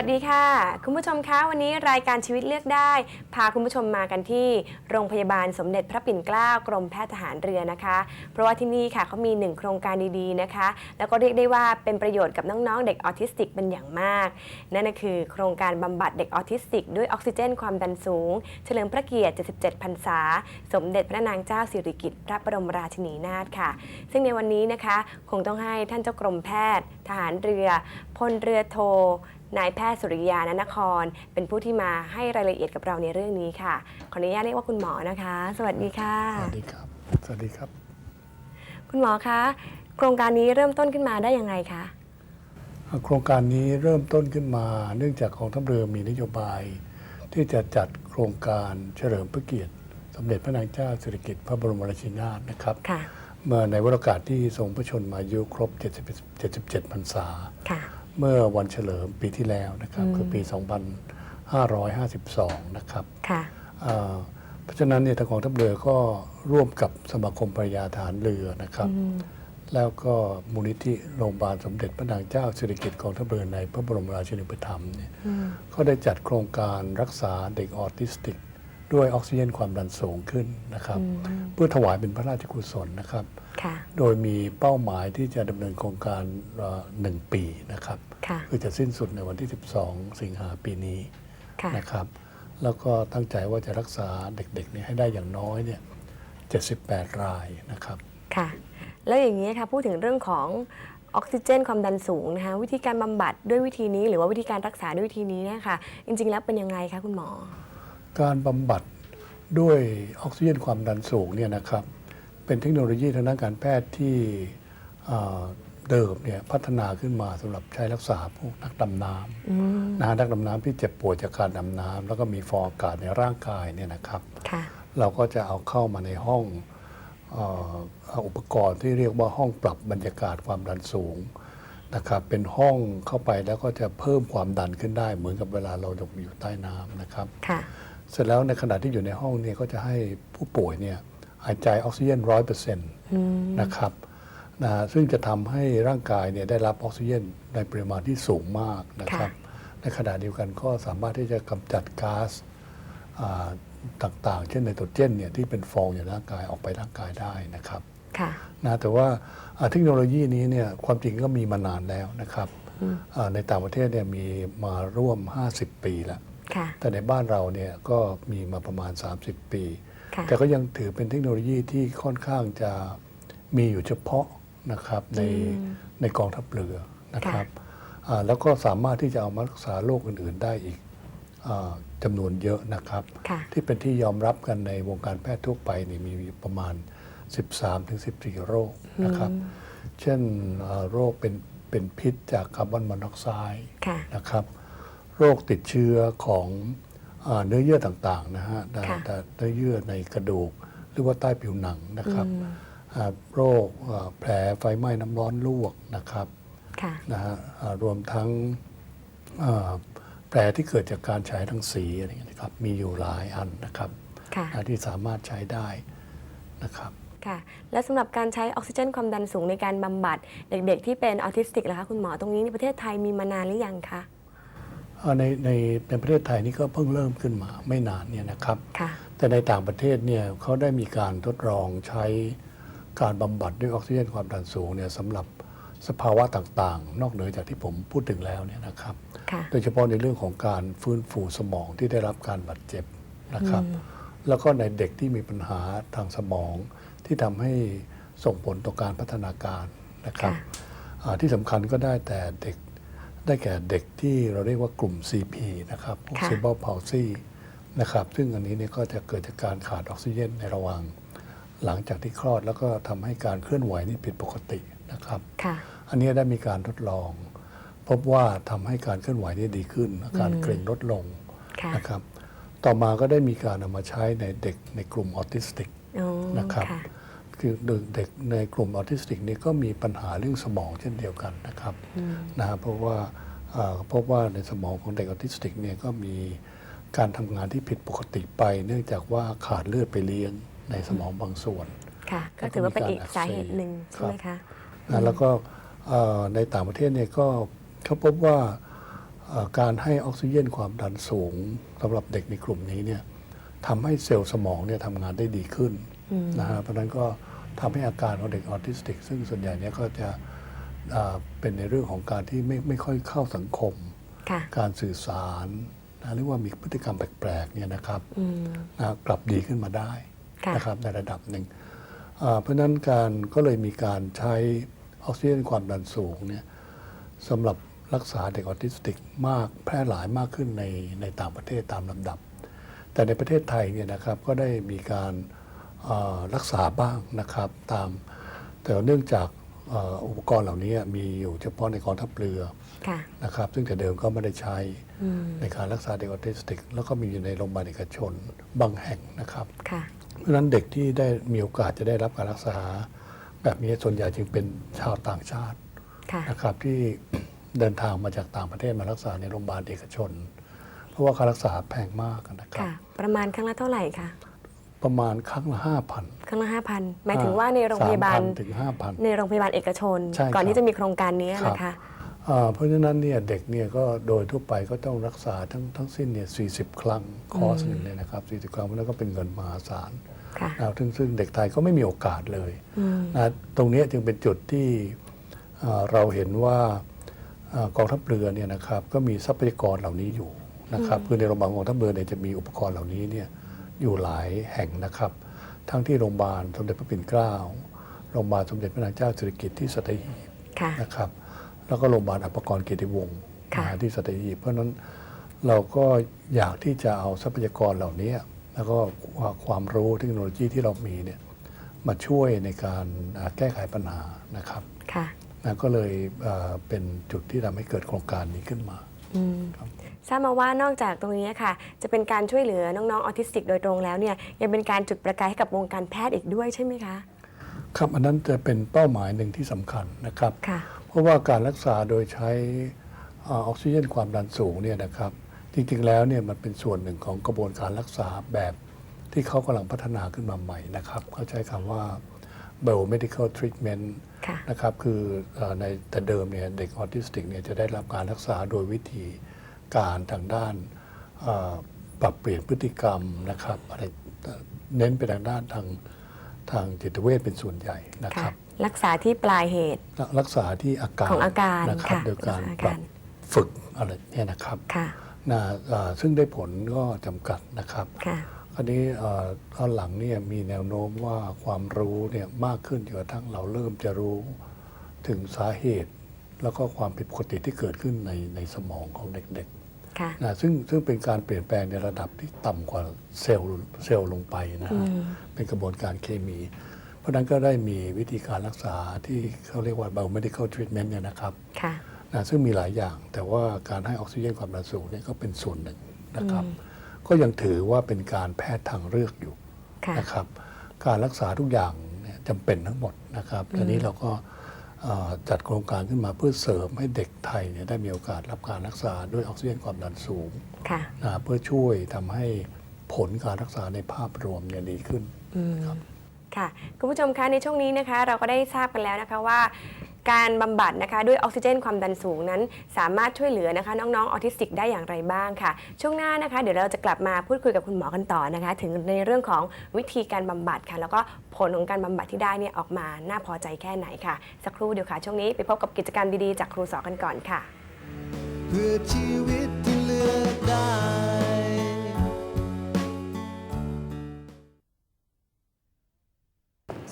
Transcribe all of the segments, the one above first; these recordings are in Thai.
วัสดีค่ะ คุณผู้ชมคะวันนี้รายการชีวิตเลือกได้ พาคุณผู้ชมมากันที่โรงพยาบาลสมเด็จพระปิ่นเกล้ากรมแพทย์ทหารเรือนะคะ เพราะว่าที่นี่ค่ะเขามีหนึ่งโครงการดีๆนะคะ แล้วก็เรียกได้ว่าเป็นประโยชน์กับน้องๆ เด็กออทิสติกเป็นอย่างมาก นั่นก็คือโครงการบำบัดเด็กออทิสติก ด้วยออกซิเจนความดันสูง เฉลิมพระเกียรติ 77 พรรษา สมเด็จพระนางเจ้าสิริกิติ์พระบรมราชินีนาถค่ะ ซึ่งในวันนี้นะคะคงต้องให้ท่านเจ้ากรมแพทย์ ทหารเรือพลเรือโท นายแพทย์สุริยานนคร เป็นผู้ที่มาให้รายละเอียดกับเราในเรื่องนี้ค่ะ ขออนุญาตเรียกว่าคุณหมอนะคะ สวัสดีค่ะ สวัสดีครับ สวัสดีครับ คุณหมอคะ โครงการนี้เริ่มต้นขึ้นมาได้ยังไงคะ โครงการนี้เริ่มต้นขึ้นมา เนื่องจากกองทัพเรือมีนโยบาย ที่จะจัดโครงการเฉลิมพระเกียรติ สมเด็จพระนางเจ้าสิริกิติ์พระบรมราชินีนาถนะครับค่ะเมื่อในวโรกาสที่ทรงพระชนมายุครบ70 77พรรษาค่ะ เมื่อวันเฉลิมปีที่แล้วนะครับคือปี 2552 นะครับค่ะเอ่อเพราะฉะนั้นเนี่ยทางกองทัพเรือก็ร่วมกับสมาคมปริยาฐานเรือนะครับ แล้วก็มูลนิธิโรงพยาบาลสมเด็จพระนางเจ้าสิริกิติ์กองทัพเรือในพระบรมราชินีปถัมภ์เนี่ยก็ได้จัดโครงการรักษาเด็กออทิสติก ด้วยออกซิเจนความดันสูงขึ้นนะครับ เพื่อถวายเป็นพระราชกุศลนะครับค่ะโดยมีเป้าหมายที่จะดำเนินโครงการเอ่อหนึ่งปีนะครับค่ะคือจะสิ้นสุดในวันที่ 12 สิงหาปีนี้ค่ะนะครับ แล้วก็ตั้งใจว่าจะรักษาเด็กๆเนี่ยให้ได้อย่างน้อยเนี่ย78 รายนะครับค่ะแล้วอย่างนี้ค่ะพูดถึงเรื่องของออกซิเจนความดันสูงนะคะวิธีการบำบัดด้วยวิธีนี้ หรือว่าวิธีการรักษาด้วยวิธีนี้เนะคะจริงๆแล้วเป็นยังไงคะคุณหมอ การบำบัดด้วยออกซิเจนความดันสูงเนี่ยนะครับ เป็นเทคโนโลยีทางด้านการแพทย์ที่เอ่อเดิมเนี่ยพัฒนาขึ้นมาสำหรับใช้รักษาพวกนักดำน้ำนะฮะนักดำน้ำที่เจ็บป่วยจากการดำน้ำแล้วก็มีฟองอากาศในร่างกายเนี่ยนะครับค่ะเราก็จะเอาเข้ามาในห้องเอ่อเอาอุปกรณ์ที่เรียกว่าห้องปรับบรรยากาศความดันสูงนะครับ เป็นห้องเข้าไปแล้วก็จะเพิ่มความดันขึ้นได้เหมือนกับเวลาเราอยู่ใต้น้ำนะครับค่ะ เสร็จแล้วในขณะที่อยู่ในห้องเนี่ยก็จะให้ผู้ป่วยเนี่ยหายใจออกซิเจนร้อยเปอร์เซ็นต์นะครับนะฮะซึ่งจะทำให้ร่างกายเนี่ยได้รับออกซิเจนในปริมาณที่สูงมากนะครับ ในขณะเดียวกันก็สามารถที่จะกำจัดก๊าซอ่าต่างๆ เช่นไนโตรเจนเนี่ยที่เป็นฟองอยู่ในร่างกายออกไปร่างกายได้นะครับค่ะนะแต่ว่าอ่าเทคโนโลยีนี้เนี่ยความจริงก็มีมานานแล้วนะครับอ่าในต่างประเทศเนี่ยมีมาร่วม 50 ปีแล้วค่ะ แต่ในบ้านเราเนี่ยก็มีมาประมาณ 30 ปีค่ะแต่ก็ยังถือเป็นเทคโนโลยีที่ค่อนข้างจะมีอยู่เฉพาะนะครับในในกองทัพเรือนะครับอ่าแล้วก็สามารถที่จะเอามารักษาโรคอื่น ๆ ได้อีกอาจำนวนเยอะนะครับค่ะที่เป็นที่ยอมรับกันในวงการแพทย์ทั่วไปนี่มีประมาณ 13-14 โรคนะครับ เช่นเอ่อโรคเป็นเป็นพิษจากคาร์บอนมอนอกไซด์ค่ะนะครับ โรคติดเชื้อของเออเนื้อเยื่อต่างๆนะฮะแต่ค่ะแต่เนื้อเยื่อในกระดูกหรือว่าใต้ผิวหนังนะครับอ่าโรคเอ่อแผลไฟไหม้น้ำร้อนลวกนะครับค่ะนะฮะอ่ารวมทั้งเอ่อแผลที่เกิดจากการฉายรังสีอะไรอย่างเงี้ยนะครับมีอยู่หลายอันนะครับค่ะนะที่สามารถใช้ได้นะครับค่ะและสำหรับการใช้ออกซิเจนความดันสูงในการบำบัดเด็กๆ ที่เป็นออทิสติกนะคะคุณหมอตรงนี้ในประเทศไทยมีมานานหรือยังคะอ่า ในในในประเทศไทยนี่ก็เพิ่งเริ่มขึ้นมาไม่นานเนี่ยนะครับค่ะแต่ในต่างประเทศเนี่ยเขาได้มีการทดลองใช้การบำบัดด้วยออกซิเจนความดันสูงเนี่ยสำหรับสภาวะต่างๆ นอกเหนือจากที่ผมพูดถึงแล้วเนี่ยนะครับค่ะโดยเฉพาะในเรื่องของการฟื้นฟูสมองที่ได้รับการบาดเจ็บนะครับ แล้วก็ในเด็กที่มีปัญหาทางสมองที่ทำให้ส่งผลต่อการพัฒนาการนะครับค่ะอ่าที่สำคัญก็ได้แต่เด็ก ได้แก่เด็กที่เราเรียกว่ากลุ่ม CP นะครับพวกค่ะ cerebral palsy นะครับ ซึ่งอันนี้เนี่ยก็จะเกิดจากการขาดออกซิเจนในระหว่างหลังจากที่คลอดแล้วก็ทำให้การเคลื่อนไหวนี่ผิดปกตินะครับค่ะอันนี้ได้มีการทดลอง พบว่าทำให้การเคลื่อนไหวนี่ดีขึ้นอาการเกร็งลดลงค่ะนะครับ ต่อมาก็ได้มีการเอามาใช้ในเด็กในกลุ่มออทิสติกอ๋อนะครับ ค่ะคือเด็กในกลุ่มออทิสติกนี่ก็มีปัญหาเรื่องสมองเช่นเดียวกันนะครับนะฮะเพราะว่าเอ่อพบว่าในสมองของเด็กออทิสติกเนี่ยก็มีการทำงานที่ผิดปกติไป เนื่องจากว่าขาดเลือดไปเลี้ยงในสมองบางส่วน ค่ะ ก็ถือว่าเป็นอีกสาเหตุหนึ่งใช่ไหมคะนะแล้วก็เอ่อในต่างประเทศเนี่ยก็เขาพบว่าเอ่อการให้ออกซิเจนความดันสูงสำหรับเด็กในกลุ่มนี้เนี่ยทำให้เซลล์สมองเนี่ยทำงานได้ดีขึ้น นะฮะเพราะฉะนั้นก็ทำให้อาการของเด็กออทิสติก ซึ่งส่วนใหญ่เนี่ยก็จะอ่าเป็นในเรื่องของการที่ไม่ไม่ค่อยเข้าสังคมค่ะการสื่อสารนะหรือว่ามีพฤติกรรมแปลกๆเนี่ยนะครับอืมนะกลับดีขึ้นมาได้ค่ะนะครับในระดับหนึ่งอ่าเพราะฉะนั้นการก็เลยมีการใช้ออกซิเจนความดันสูงเนี่ยสำหรับรักษาเด็กออทิสติกมากแพร่หลายมากขึ้นในในต่างประเทศตามลำดับ แต่ในประเทศไทยเนี่ยนะครับก็ได้มีการเอ่อ รักษาบ้างนะครับตาม แต่เนื่องจากเอ่ออุปกรณ์เหล่านี้มีอยู่เฉพาะในกองทัพเรือค่ะนะครับ ซึ่งแต่เดิมก็ไม่ได้ใช้อืมในการรักษาเด็กออทิสติก แล้วก็มีอยู่ในโรงพยาบาลเอกชนบางแห่งนะครับค่ะเพราะฉะนั้นเด็กที่ได้มีโอกาสจะได้รับการรักษา แบบนี้ส่วนใหญ่จึงเป็นชาวต่างชาติค่ะนะครับที่เดินทางมาจากต่างประเทศมารักษาในโรงพยาบาลเอกชน เพราะว่าค่ารักษาแพงมากนะครับค่ะประมาณครั้งละเท่าไหร่คะ ประมาณครั้งละห้าพันครั้งละห้าพันหมายถึงว่าในโรงพยาบาลถึงห้าพันในโรงพยาบาลเอกชนใช่ครับก่อนที่จะมีโครงการนี้นะคะอ่าเพราะฉะนั้นเนี่ยเด็กเนี่ยก็โดยทั่วไปก็ต้องรักษาทั้งทั้งสิ้นเนี่ย40ครั้งคอร์สหนึ่งเลยนะครับ40 ครั้งเพราะฉะนั้นก็เป็นเงินมหาศาลค่ะนะครับซึ่งซึ่งเด็กไทยก็ไม่มีโอกาสเลยอืมนะตรงเนี้ยจึงเป็นจุดที่เอ่อเราเห็นว่าเอ่อกองทัพเรือเนี่ยนะครับก็มีทรัพยากรเหล่านี้อยู่นะครับคือในโรงพยาบาลกองทัพเรือเนี่ยจะมีอุปกรณ์เหล่านี้เนี่ย อยู่หลายแห่งนะครับ ทั้งที่โรงพยาบาลสมเด็จพระปิ่นเกล้าโรงพยาบาลสมเด็จพระนางเจ้าสิริกิติ์ที่สัตหีบค่ะ นะครับ แล้วก็โรงพยาบาลอัปกรณ์เกียรติวงศ์ค่ะ นะฮะที่สัตหีบเพราะฉะนั้นเราก็อยากที่จะเอาทรัพยากรเหล่านี้ แล้วก็ความรู้เทคโนโลยีที่เรามีเนี่ยมาช่วยในการอ่าแก้ไขปัญหานะครับ ค่ะนะก็เลยเอ่อเป็นจุดที่ทำให้เกิดโครงการนี้ขึ้นมา อืมครับ ทราบมาว่านอกจากตรงนี้ค่ะ จะเป็นการช่วยเหลือน้องๆออทิสติกโดยตรงแล้วเนี่ยยังเป็นการจุดประกายให้กับวงการแพทย์อีกด้วยใช่ไหมคะ ครับอันนั้นจะเป็นเป้าหมายหนึ่งที่สำคัญนะครับ ค่ะ เพราะว่าการรักษาโดยใช้เออออกซิเจนความดันสูงเนี่ยนะครับ จริงๆแล้วเนี่ยมันเป็นส่วนหนึ่งของกระบวนการรักษาแบบที่เขากำลังพัฒนาขึ้นมาใหม่นะครับเขาใช้คำว่า biomedical treatment ค่ะ นะครับคือเอ่อในแต่เดิมเนี่ยเด็กออทิสติกเนี่ยจะได้รับการรักษาโดยวิธี การทางด้านเอ่อปรับเปลี่ยนพฤติกรรมนะครับอะไรเน้นไปทางด้านทางทางจิตเวชเป็นส่วนใหญ่นะคค่ะรับ รักษาที่ปลายเหตุรักรักษาที่อาการของอาการนะครับค่ะโดยการรักษาอาปการรับฝึกอะไรเนี่ยนะครับค่ะนะอ่าซึ่งได้ผลก็จำกัดนะครับค่ะคราวนี้เอ่อตอนหลังเนี่ยมีแนวโน้มว่าความรู้เนี่ยมากขึ้นจนกระทั่งเราเริ่มจะรู้ถึงสาเหตุ แล้วก็ความผิดปกติที่เกิดขึ้นในในสมองของเด็ก ค่ะๆนะซึ่งซึ่งเป็นการเปลี่ยนแปลงในระดับที่ต่ำกว่าเซลล์เซลล์ลงไปนะฮะเป็นกระบวนการเคมี เพราะฉะนั้นก็ได้มีวิธีการรักษาที่เขาเรียกว่า biomedical treatment เนี่ยนะครับค่ะ นะซึ่งมีหลายอย่าง แต่ว่าการให้ออกซิเจนความดันสูงเนี่ยก็เป็นส่วนหนึ่งนะครับ ก็ยังถือว่าเป็นการแพทย์ทางเลือกอยู่ค่ะ นะครับ การรักษาทุกอย่างเนี่ยจำเป็นทั้งหมดนะครับทีนี้เราก็เอ่อ จัดโครงการขึ้นมาเพื่อเสริมให้เด็กไทยเนี่ยได้มีโอกาสรับการรักษาด้วยออกซิเจนความดันสูงค่ะนะเพื่อช่วยทำให้ผลการรักษาในภาพรวมเนี่ยดีขึ้นอืมค่ะคุณผู้ชมคะในช่วงนี้นะคะเราก็ได้ทราบกันแล้วนะคะว่า การบำบัดนะคะด้วยออกซิเจนความดันสูงนั้น สามารถช่วยเหลือนะคะ น้องๆออทิสติกได้อย่างไรบ้างค่ะ ช่วงหน้านะคะ เดี๋ยวเราจะกลับมาพูดคุยกับคุณหมอกันต่อนะคะ ถึงในเรื่องของวิธีการบำบัดค่ะ แล้วก็ผลของการบำบัดที่ได้เนี่ยออกมาน่าพอใจแค่ไหนค่ะ สักครู่เดี๋ยวค่ะช่วงนี้ไปพบกับกิจกรรมดีๆจากครูสอกันก่อนค่ะเพื่อชีวิตที่เลือกได้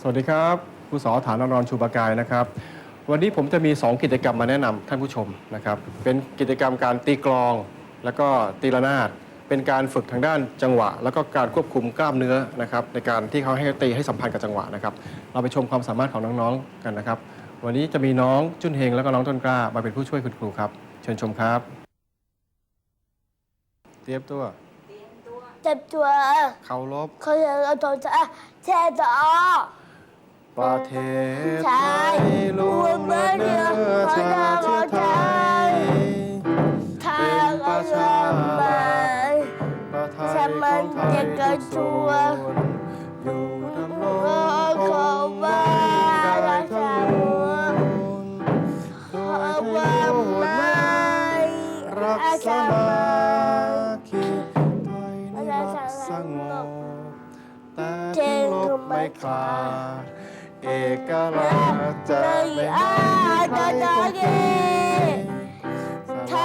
สวัสดีครับครูสอฐานนรชูปกายนะครับ วันนี้ผมจะมี 2 กิจกรรมมาแนะนำท่านผู้ชมนะครับ เป็นกิจกรรมการตีกลอง แล้วก็ตีระนาด เป็นการฝึกทางด้านจังหวะ แล้วก็การควบคุมกล้ามเนื้อนะครับในการที่เขาให้ตีให้สัมพันธ์กับจังหวะนะครับ เราไปชมความสามารถของน้องๆกันนะครับ วันนี้จะมีน้องจุนเฮงแล้วก็น้องต้นกล้ามาเป็นผู้ช่วยคุณครูครับ เชิญชมครับ เตรียมตัว เจ็บตัวเคารพเขาจะเอาตัวจะแช่ต่อ ประเทศไทไทยยล้วนเมื่อเนื้อชาติไทยทางก็ลำบากประไทยฉันมันของไทยจะกระทุชักวส่วนอยู่ดำรงก็คของบ้าได้ราทั้ชางมวลขอว่าไม่รักสมาธิถอยนิรักสงบแต่ถึงลบไม่ขาด กราชจะไม่ให้ใครคนเก่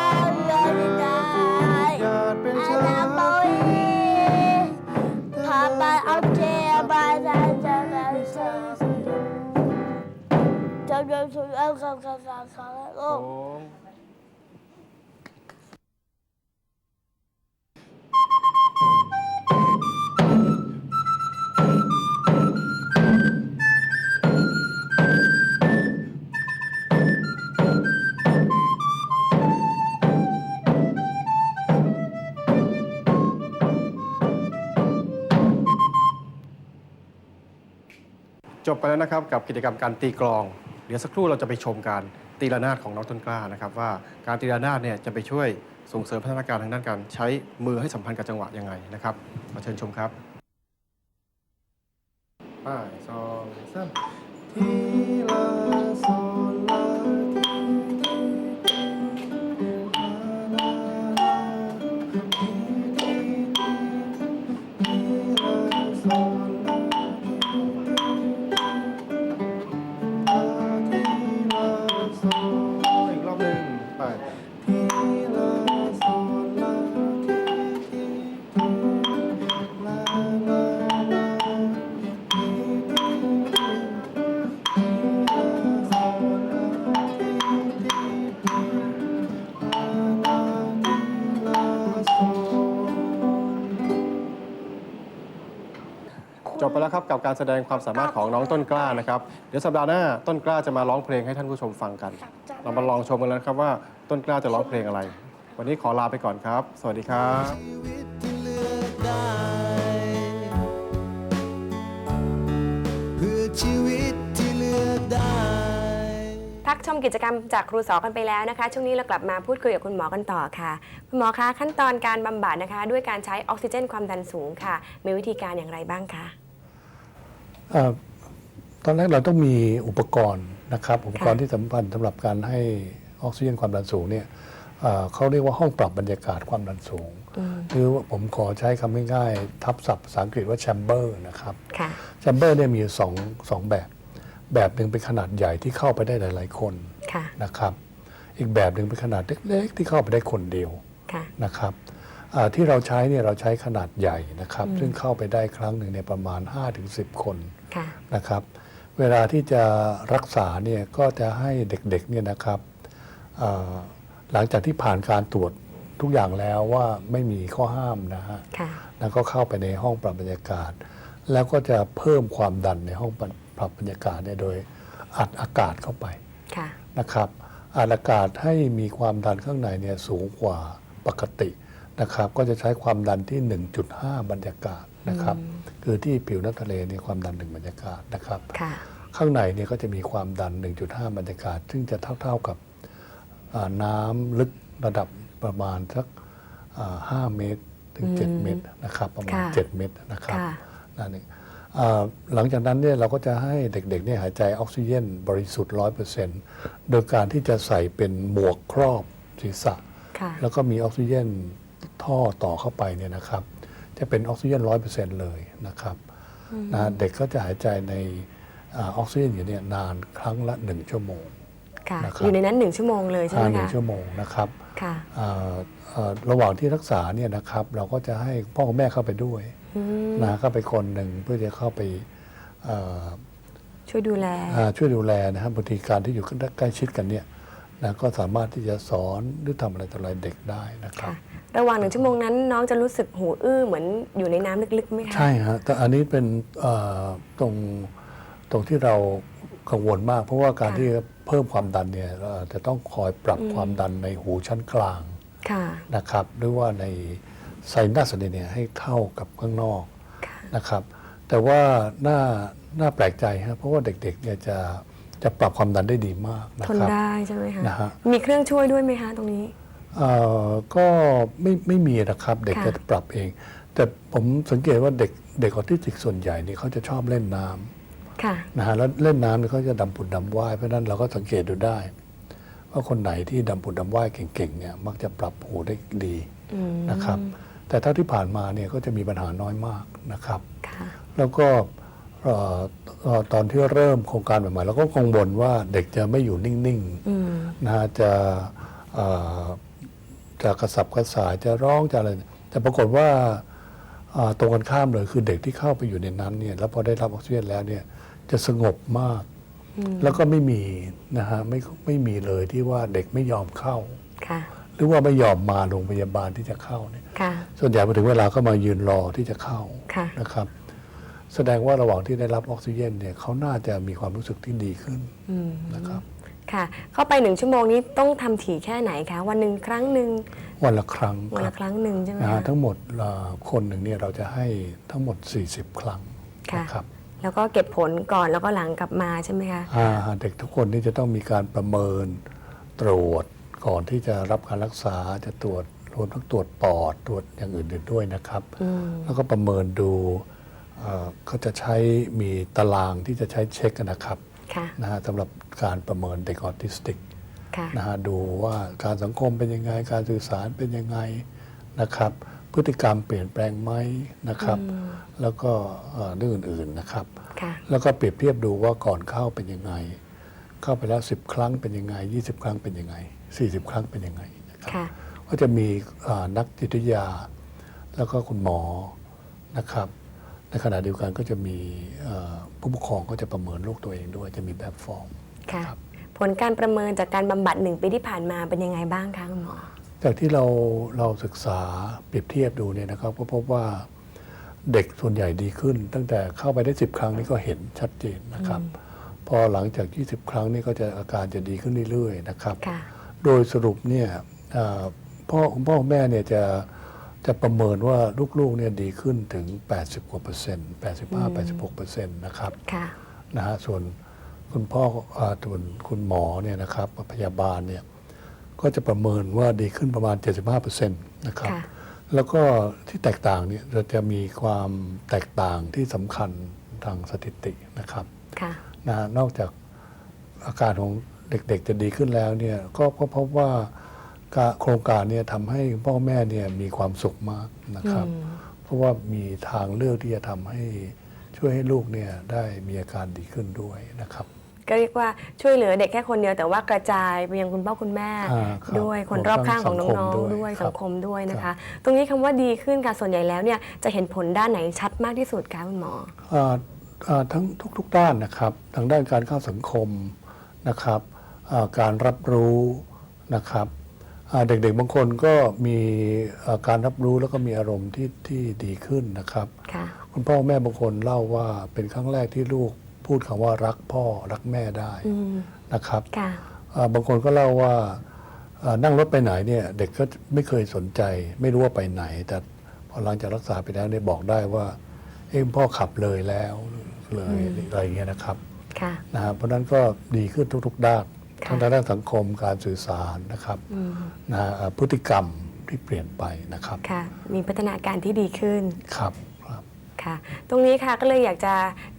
านทุกญาติเป็นชาติพาไปเอาเจบาจะจะจะจะจะจะจะเอากับกับกับกับโอ้ จบไปแล้วนะครับกับกิจกรรมการตีกลอง เดี๋ยวสักครู่เราจะไปชมการตีระนาดของน้องต้นกล้านะครับว่าการตีระนาดเนี่ยจะไปช่วยส่งเสริมพัฒนาการทางด้านการใช้มือให้สัมพันธ์กับจังหวะยังไงนะครับมาเชิญชมครับป้ายสองสามทีละ แล้วครับกับการแสดงความสามารถของน้องต้นกล้านะครับเดี๋ยวสัปดาห์หน้าต้นกล้าจะมาร้องเพลงให้ท่านผู้ชมฟังกัน เรามาลองชมกันแล้วนะครับว่าต้นกล้าจะร้องเพลงอะไร วันนี้ขอลาไปก่อนครับ สวัสดีครับชีวิตที่เลือกได้เพื่อชีวิตที่เลือกได้ พักชมกิจกรรมจากครูสอกันไปแล้วนะคะ ช่วงนี้เรากลับมาพูดคุยกับคุณหมอกันต่อค่ะ คุณหมอคะขั้นตอนการบำบัดนะคะ ด้วยการใช้ออกซิเจนความดันสูงค่ะ มีวิธีการอย่างไรบ้างคะเอ่อ ตอนแรกเราต้องมีอุปกรณ์นะครับ อุปกรณ์ที่สำคัญสำหรับการให้ออกซิเจนความดันสูงเนี่ยเอ่อเขาเรียกว่าห้องปรับบรรยากาศความดันสูง หรือว่าผมขอใช้คำง่ายๆ ทับศัพท์ภาษาอังกฤษว่าแชมเบอร์นะครับค่ะแชมเบอร์เนี่ยมีอยู่สองสองแบบ แบบหนึ่งเป็นขนาดใหญ่ที่เข้าไปได้หลาย ๆ คนค่ะนะครับ อีกแบบหนึ่งเป็นขนาดเล็กๆ ที่เข้าไปได้คนเดียวค่ะนะครับอ่าที่เราใช้เนี่ยเราใช้ขนาดใหญ่นะครับ ซึ่งเข้าไปได้ครั้งหนึ่งในยประมาณ 5-10 คนค่ะ นะครับ เวลาที่จะรักษาเนี่ยก็จะให้เด็กๆเนี่ยนะครับอ่าหลังจากที่ผ่านการตรวจทุกอย่างแล้วว่าไม่มีข้อห้ามนะฮะค่ะแล้วก็เข้าไปในห้องปรับบรรยากาศ แล้วก็จะเพิ่มความดันในห้องปรับบรรยากาศเนี่ยโดยอัดอากาศเข้าไปค่ะนะครับอัดอากาศให้มีความดันข้างในเนี่ยสูงกว่าปกตินะครับ ก็จะใช้ความดันที่ 1.5 บรรยากาศ นะครับ คือที่ผิวน้ำทะเลเนี่ยความดัน1บรรยากาศนะครับค่ะข้างในเนี่ยก็จะมีความดัน 1.5 บรรยากาศ ซึ่งจะเท่า ๆกับอ่าน้ำลึกระดับประมาณสักอ่า5เมตรถึง 7 เมตรนะครับประมาณค่ะ7เมตรนะครับค่ะนั่นเองอ่าหลังจากนั้นเนี่ยเราก็จะให้เด็กๆเนี่ยหายใจออกซิเจนบริสุทธิ์100%โดยการที่จะใส่เป็นหมวกครอบศีรษะค่ะแล้วก็มีออกซิเจนท่อต่อเข้าไปเนี่ยนะครับ จะเป็นออกซิเจนร้อยเปอร์เซ็นต์เลยนะครับนะเด็กก็จะหายใจในอาออกซิเจนอยู่เนี่ยนานครั้งละหนึ่งชั่วโมงค่ะนะครับอยู่ในนั้นหนึ่งชั่วโมงเลยใช่ไหมหนึ่งคะชั่วโมงนะครับค่ะอ่าอ่าระหว่างที่รักษาเนี่ยนะครับ เราก็จะให้พ่อกับแม่เข้าไปด้วยอืมนะเข้าไปคนหนึ่งเพื่อจะเข้าไปอ่าช่วยดูแลอ่าช่วยดูแลนะครับบางทีการที่อยู่ใกล้ชิดกันเนี่ยนะก็สามารถที่จะสอนหรือทำอะไรต่ออะไรเด็กได้นะครับค่ะ ระหว่างหนึ่งชั่วโมงนั้น น้องจะรู้สึกหูอื้อเหมือนอยู่ในน้ำลึกๆไหมคะ ใช่ฮะแต่อันนี้เป็นเอ่อตรงตรงที่เรากังวลมาก เพราะว่าการค่ะ ที่เพิ่มความดันเนี่ยเราอาจจะต้องคอยปรับความดันในหูชั้นกลางค่ะ นะครับ หรือว่าในไซนัสเนี่ยให้เท่ากับข้างนอกค่ะ นะครับ แต่ว่าน่าน่าแปลกใจฮะเพราะว่าเด็กๆเนี่ยจะจะปรับความดันได้ดีมากนะทนครับ ได้ใช่ไหมคะ นะฮะ มีเครื่องช่วยด้วยไหมคะตรงนี้เอ่อ ก็ไม่ไม่มีนะครับ เด็กค่ะจะปรับเอง แต่ผมสังเกตว่าเด็กเด็กออทิสติกส่วนใหญ่เนี่ยเขาจะชอบเล่นน้ำค่ะนะฮะแล้วเล่นน้ำเนี่ยเขาจะดำผุดดำว่ายเพราะฉะนั้นเราก็สังเกตดูได้ ว่าคนไหนที่ดำผุดดำว่ายเก่งๆเนี่ยมักจะปรับหูได้ดีอืมนะครับ แต่เท่าที่ผ่านมาเนี่ยก็จะมีปัญหาน้อยมากนะครับค่ะแล้วก็เอ่อเอ่อตอนที่เริ่มโครงการใหม่ๆเราก็กังวลว่าเด็กจะไม่อยู่นิ่งอืมๆนะฮะจะเอ่อ จะกระสับกระส่ายจะร้องจะอะไร แต่ปรากฏว่าเอ่อตรงกันข้ามเลยคือเด็กที่เข้าไปอยู่ในนั้นเนี่ยแล้วพอได้รับออกซิเจนแล้วเนี่ยจะสงบมาก แล้วก็ไม่มีนะฮะไม่ไม่มีเลยที่ว่าเด็กไม่ยอมเข้าค่ะหรือว่าไม่ยอมมาโรงพยาบาลที่จะเข้าเนี่ยค่ะส่วนใหญ่พอถึงเวลาก็มายืนรอที่จะเข้าค่ะนะครับ แสดงว่าระหว่างที่ได้รับออกซิเจนเนี่ยเขาน่าจะมีความรู้สึกที่ดีขึ้นอืมนะครับ ค่ะ เข้าไปหนึ่งชั่วโมงนี้ต้องทำถี่แค่ไหนคะ วันหนึ่งครั้งหนึ่งวันละครั้งวันครัละบครั้งหนึ่งใช่ไหมนะฮะคะทั้งหมดเอ่อคนหนึ่งเนี่ยเราจะให้ทั้งหมด 40 ครั้งค่ะ นะครับแล้วก็เก็บผลก่อนแล้วก็หลังกลับมาใช่ไหมคะ อ่าเด็กทุกคนนี่จะต้องมีการประเมินตรวจก่อนที่จะรับการรักษาจะตรวจรวมทั้งตรวจปอดตรวจอย่างอื่นๆด้วยนะครับ อืม แล้วก็ประเมินดูเอ่อเขาจะใช้มีตารางที่จะใช้เช็คนะครับค่ะ นะฮะสำหรับการประเมินเด็กออทิสติกค่ะนะฮะดูว่าการสังคมเป็นยังไง การสื่อสารเป็นยังไงนะครับ พฤติกรรมเปลี่ยนแปลงไหมนะครับ แล้วก็เอ่อเรื่องอื่นๆนะครับค่ะแล้วก็เปรียบเทียบดูว่าก่อนเข้าเป็นยังไง เข้าไปแล้ว10 ครั้งเป็นยังไง 20 ครั้งเป็นยังไง 40 ครั้งเป็นยังไงนะครับค่ะก็จะมีอ่านักจิตวิทยา แล้วก็คุณหมอนะครับ ในขณะเดียวกันก็จะมีเอ่อผู้ปกครองก็จะประเมินลูกตัวเองด้วยจะมีแบบฟอร์มค่ะครับผลการประเมินจากการบำบัดหนึ่งปีที่ผ่านมาเป็นยังไงบ้างคะคุณหมอจากที่เราเราศึกษาเปรียบเทียบดูเนี่ยนะครับก็พบว่าเด็กส่วนใหญ่ดีขึ้น ตั้งแต่เข้าไปได้ 10 ครั้งนี่ก็เห็นชัดเจนนะครับ พอหลังจาก 20 ครั้งนี่ก็จะอาการจะดีขึ้นเรื่อยๆนะครับค่ะโดยสรุปเนี่ยเอ่อพ่อคุณพ่อคุณแม่เนี่ยจะ จะประเมินว่าลูกๆเนี่ยดีขึ้นถึง 80 กว่าเปอร์เซ็นต์85 86เปอร์เซ็นต์นะครับค่ะนะฮะส่วนคุณพ่ออ่าส่วนคุณหมอเนี่ยนะครับพยาบาลเนี่ยก็จะประเมินว่าดีขึ้นประมาณ 75เปอร์เซ็นต์นะครับค่ะแล้วก็ที่แตกต่างเนี่ยเราจะมีความแตกต่างที่สำคัญทางสถิตินะครับค่ะนะฮะนอกจากอาการของเด็กๆจะดีขึ้นแล้วเนี่ยก็ก็พบว่าการ โครงการเนี่ยทำให้พ่อแม่เนี่ยมีความสุขมากนะครับอืมเพราะว่ามีทางเลือกที่จะทำให้ช่วยให้ลูกเนี่ยได้มีอาการดีขึ้นด้วยนะครับ ก็เรียกว่าช่วยเหลือเด็กแค่คนเดียวแต่ว่ากระจายไปยังคุณพ่อคุณแม่อ่าครับด้วยคนรอบข้างของน้องๆด้วยครับสังคมด้วยนะครัคะบตรงนี้คำว่าดีขึ้นค่ะส่วนใหญ่แล้วเนี่ยจะเห็นผลด้านไหนชัดมากที่สุดคะคุณหมออ่าอ่าทั้งทุกๆด้านนะครับทางด้านการเข้าสังคมนะครับอ่าการรับรู้นะครับอ่า เด็กๆบางคนก็มีอ่าการรับรู้แล้วก็มีอารมณ์ที่ที่ดีขึ้นนะครับค่ะคุณพ่อแม่บางคนเล่าว่าเป็นครั้งแรกที่ลูกพูดคำว่ารักพ่อรักแม่ได้อืมนะครับค่ะอ่าบางคนก็เล่าว่าอ่านั่งรถไปไหนเนี่ยเด็กก็ไม่เคยสนใจ ไม่รู้ว่าไปไหน แต่พอหลังจากรักษาไปแล้วเนี่ยบอกได้ว่า เอ้พ่อขับเลยแล้วเลยอะไรอย่างเงี้ยนะครับค่ะนะฮะเพราะฉะนั้นก็ดีขึ้นทุกๆด้านค่ะ ทั้งทางด้านสังคมการสื่อสารนะครับอืมนะฮะอ่าพฤติกรรมที่เปลี่ยนไปนะครับค่ะมีพัฒนาการที่ดีขึ้นครับครับค่ะตรงนี้ค่ะก็เลยอยากจะ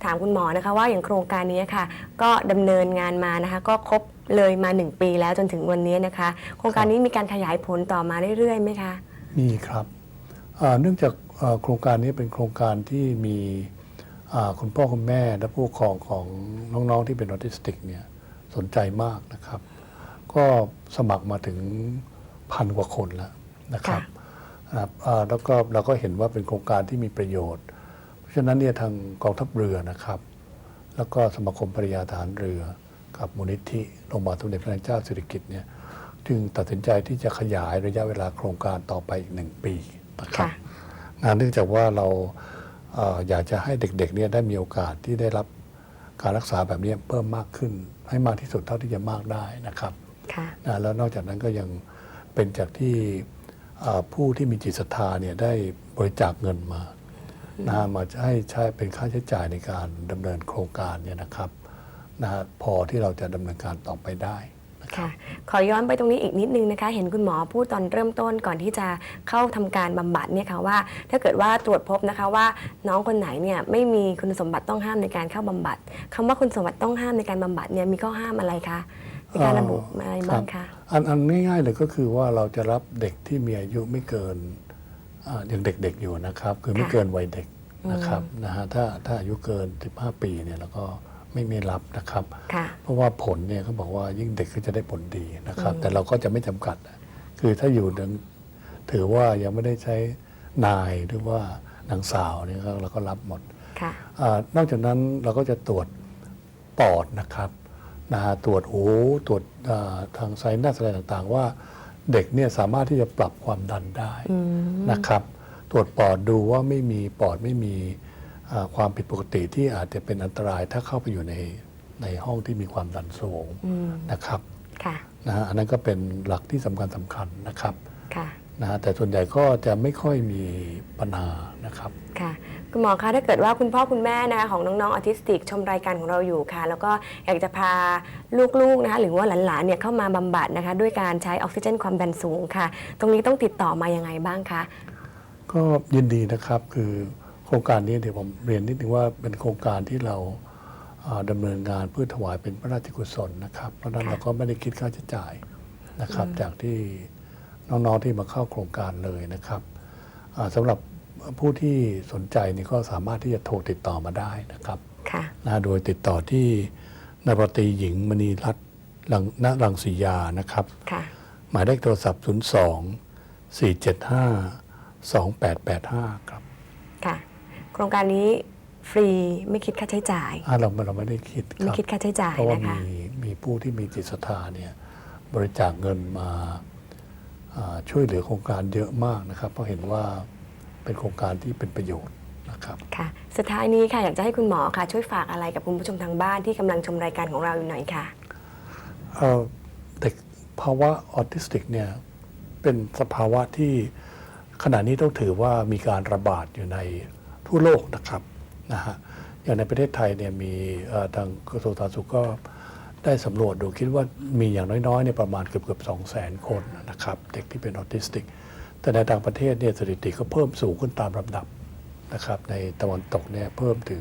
ถามคุณหมอนะคะว่าอย่างโครงการนี้ค่ะ ก็ดำเนินงานมานะคะก็ครบเลยมา 1 ปีแล้วจนถึงวันนี้นะคะ โครงการนี้มีการขยายผลต่อมาเรื่อยๆไหมคะมีครับอ่าเนื่องจากอ่าโครงการนี้เป็นโครงการที่มีอ่าคุณพ่อคุณแม่และผู้ปกครองของน้องๆที่เป็นออทิสติกเนี่ย สนใจมากนะครับ ก็สมัครมาถึงพันกว่าคนแล้วนะครับนะครับอ่าแล้วก็เราก็เห็นว่าเป็นโครงการที่มีประโยชน์ เพราะฉะนั้นเนี่ยทางกองทัพเรือนะครับ แล้วก็สมาคมภริยาทหารเรือ กับมูลนิธิโรงพยาบาลสมเด็จพระนางเจ้าสิริกิติ์เนี่ยจึงตัดสินใจที่จะขยายระยะเวลาโครงการต่อไปอีกหนึ่งปีนะครับค่ะงานเนื่องจากว่าเราเอ่ออยากจะให้เด็กๆเนี่ยได้มีโอกาสที่ได้รับ การรักษาแบบนี้เพิ่มมากขึ้น ให้มากที่สุดเท่าที่จะมากได้นะครับค่ะนะแล้วนอกจากนั้นก็ยังเป็นจากที่เอ่อผู้ที่มีจิตศรัทธาเนี่ยได้บริจาคเงินมานะฮะมาให้ใช้เป็นค่าใช้จ่ายในการดำเนินโครงการเนี่ยนะครับนะฮะพอที่เราจะดำเนินการต่อไปได้ ค่ะ ขอย้อนไปตรงนี้อีกนิดนึงนะคะ เห็นคุณหมอพูดตอนเริ่มต้นก่อนที่จะเข้าทำการบำบัดเนี่ยค่ะว่า ถ้าเกิดว่าตรวจพบนะคะว่าน้องคนไหนเนี่ยไม่มีคุณสมบัติต้องห้ามในการเข้าบำบัดคำว่าคุณสมบัติต้องห้ามในการบำบัดเนี่ยมีข้อห้ามอะไรคะในการระบุอะไรบ้างคะอันอันง่ายๆเลยก็คือว่าเราจะรับเด็กที่มีอายุไม่เกินอ่ายังเด็กๆอยู่นะครับ คือไม่ค่ะเกินวัยเด็กนะครับนะฮะถ้าถ้าอายุเกิน 15 ปีเนี่ยเราก็ ไม่ไม่รับนะครับค่ะเพราะว่าผลเนี่ยเขาบอกว่ายิ่งเด็กก็จะได้ผลดีนะครับ แต่เราก็จะไม่จำกัด คือถ้าอยู่ดึงถือว่ายังไม่ได้ใช้นายหรือว่านางสาวเนี่ยก็เราก็รับหมดค่ะอานอกจากนั้นเราก็จะตรวจปอดนะครับนะฮะตรวจหูตรวจอ่าทางไซนัสอะไรต่างๆ ว่าเด็กเนี่ยสามารถที่จะปรับความดันได้นะครับ ตรวจปอดดูว่าไม่มีปอดไม่มีอ่า ความผิดปกติที่อาจจะเป็นอันตรายถ้าเข้าไปอยู่ในในห้องที่มีความดันสูงนะครับค่ะนะฮะอันนั้นก็เป็นหลักที่สำคัญสำคัญนะครับค่ะนะฮะแต่ส่วนใหญ่ก็จะไม่ค่อยมีปัญหานะครับค่ะคุณหมอคะถ้าเกิดว่าคุณพ่อคุณแม่นะคะของน้องๆออทิสติก ชมรายการของเราอยู่ค่ะ แล้วก็อยากจะพาลูกๆนะคะหรือว่าหลานๆเนี่ยเข้ามาบำบัดนะคะ ด้วยการใช้ออกซิเจนความดันสูงค่ะ ตรงนี้ต้องติดต่อมายังไงบ้างคะก็ยินดีนะครับคือโครงการนี้เดี๋ยวผมเรียนนิดนึงว่าเป็นโครงการที่เราอ่าดำเนินงานเพื่อถวายเป็นพระราชกุศลนะครับ เพราะฉะนั้นค่ะเราก็ไม่ได้คิดค่าใช้จ่ายนะครับ จากที่น้องๆที่มาเข้าโครงการเลยนะครับอ่าสำหรับผู้ที่สนใจนี่ก็สามารถที่จะโทรติดต่อมาได้นะครับค่ะนะโดยติดต่อที่นายปตรีหญิงมณีรัตน์ลังณรังสียานะครับค่ะหมายเลขโทรศัพท์ 02 475 2885 ครับ ค่ะ โครงการนี้ฟรีไม่คิดค่าใช้จ่าย อ่าเราเราไม่ได้คิดคไม่รับคิดค่าใช้จ่ายเพราะว่านะคะ มีมีผู้ที่มีจิตศรัทธาเนี่ยบริจาคเงินมาอ่าช่วยเหลือโครงการเยอะมากนะครับ เพราะเห็นว่าเป็นโครงการที่เป็นประโยชน์นะครับ ค่ะ สุดท้ายนี้ค่ะอยากจะให้คุณหมอค่ะ ช่วยฝากอะไรกับคุณผู้ชมทางบ้านที่กำลังชมรายการของเราอยู่หน่อยค่ะ เอ่อเด็กภาวะออทิสติกเนี่ยเป็นสภาวะที่ขณะนี้ต้องถือว่ามีการระบาดอยู่ใน ทั่วโลกนะครับนะฮะอย่างในประเทศไทยเนี่ยมีทางกระทรวงสาธารณสุขก็ได้สำรวจดูคิดว่ามีอย่างน้อยๆเนี่ยประมาณเกือบเกือบสองแสนคนนะครับ เด็กที่เป็นออทิสติก แต่ในต่างประเทศเนี่ยสถิติก็เพิ่มสูงขึ้นตามลำดับนะครับ ในตะวันตกเนี่ยเพิ่มถึง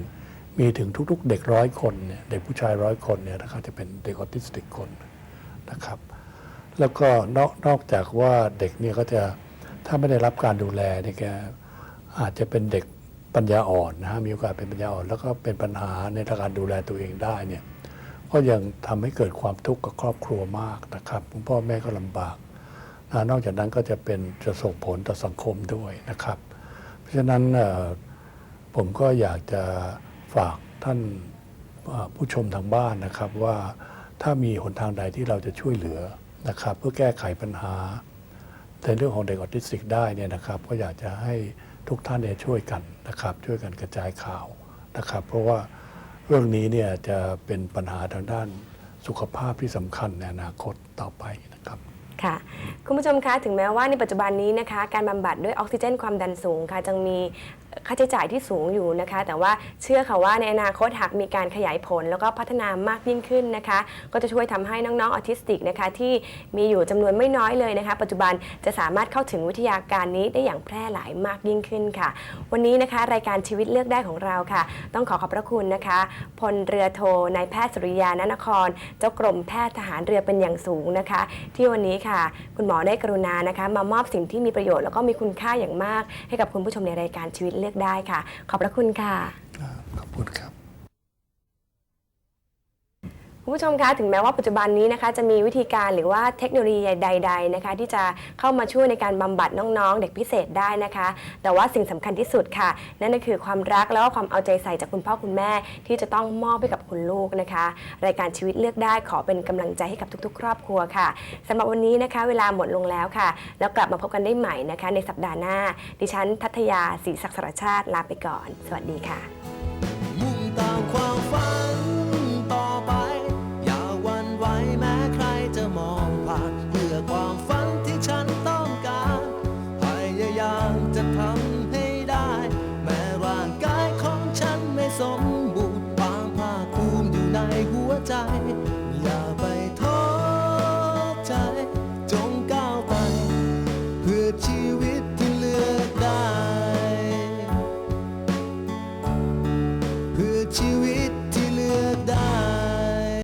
มีถึงทุกๆ เด็กร้อยคนเนี่ยเด็กผู้ชายร้อยคนเนี่ยนะครับจะเป็นเด็กออทิสติกคนนะครับ แล้วก็นอกนอกจากว่าเด็กเนี่ยก็จะถ้าไม่ได้รับการดูแลเนี่ยแกอาจจะเป็นเด็ก ปัญญาอ่อนนะฮะมีโอกาสเป็นปัญญาอ่อน แล้วก็เป็นปัญหาในการดูแลตัวเองได้เนี่ยก็ยังทำให้เกิดความทุกข์กับครอบครัวมากนะครับคุณพ่อแม่ก็ลำบากนะนอกจากนั้นก็จะเป็นจะส่งผลต่อสังคมด้วยนะครับ เพราะฉะนั้นผมก็อยากจะฝากท่านผู้ชมทางบ้านนะครับว่าถ้ามีหนทางใดที่เราจะช่วยเหลือนะครับ เพื่อแก้ไขปัญหาในเรื่องของเด็กออทิสติกได้เนี่ยนะครับ ก็อยากจะให้ ทุกท่านเนี่ยช่วยกันนะครับช่วยกันกระจายข่าวนะครับ เพราะว่าเรื่องนี้เนี่ยจะเป็นปัญหาทางด้านสุขภาพที่สำคัญในอนาคตต่อไปนะครับค่ะคุณผู้ชมคะถึงแม้ว่าในปัจจุบันนี้นะคะ การบำบัดด้วยออกซิเจนความดันสูงค่ะจึงมีค่าใช้จ่ายที่สูงอยู่นะคะ แต่ว่าเชื่อค่ะว่าในอนาคตหากมีการขยายผล แล้วก็พัฒนามากยิ่งขึ้นนะคะ ก็จะช่วยทำให้น้องๆออทิสติกนะคะที่มีอยู่จำนวนไม่น้อยเลยนะคะ ปัจจุบันจะสามารถเข้าถึงวิทยาการนี้ได้อย่างแพร่หลายมากยิ่งขึ้นค่ะ วันนี้นะคะรายการชีวิตเลือกได้ของเราค่ะ ต้องขอขอบพระคุณนะคะพลเรือโทนายแพทย์สุริยานนคร เจ้ากรมแพทย์ทหารเรือเป็นอย่างสูงนะคะ ที่วันนี้ค่ะ คุณหมอได้กรุณานะคะ มามอบสิ่งที่มีประโยชน์แล้วก็มีคุณค่าอย่างมาก ให้กับคุณผู้ชมในรายการชีวิตเลือกได้ค่ะ ขอบพระคุณค่ะ ขอบคุณครับ คุณผู้ชมคะถึงแม้ว่าปัจจุบันนี้นะคะจะมีวิธีการหรือว่าเทคโนโลยีใด ๆนะคะ ที่จะเข้ามาช่วยในการบำบัดน้องๆ เด็กพิเศษได้นะคะ แต่ว่าสิ่งสำคัญที่สุดค่ะ นั่นก็คือความรักแล้วก็ความเอาใจใส่จากคุณพ่อคุณแม่ ที่จะต้องมอบให้กับคุณลูกนะคะ รายการชีวิตเลือกได้ขอเป็นกำลังใจให้กับทุกๆ ครอบครัวค่ะสำหรับวันนี้นะคะเวลาหมดลงแล้วค่ะ แล้วกลับมาพบกันได้ใหม่นะคะ ในสัปดาห์หน้า ดิฉันทัตยาศรีศักดิ์สรชาติลาไปก่อน สวัสดีค่ะ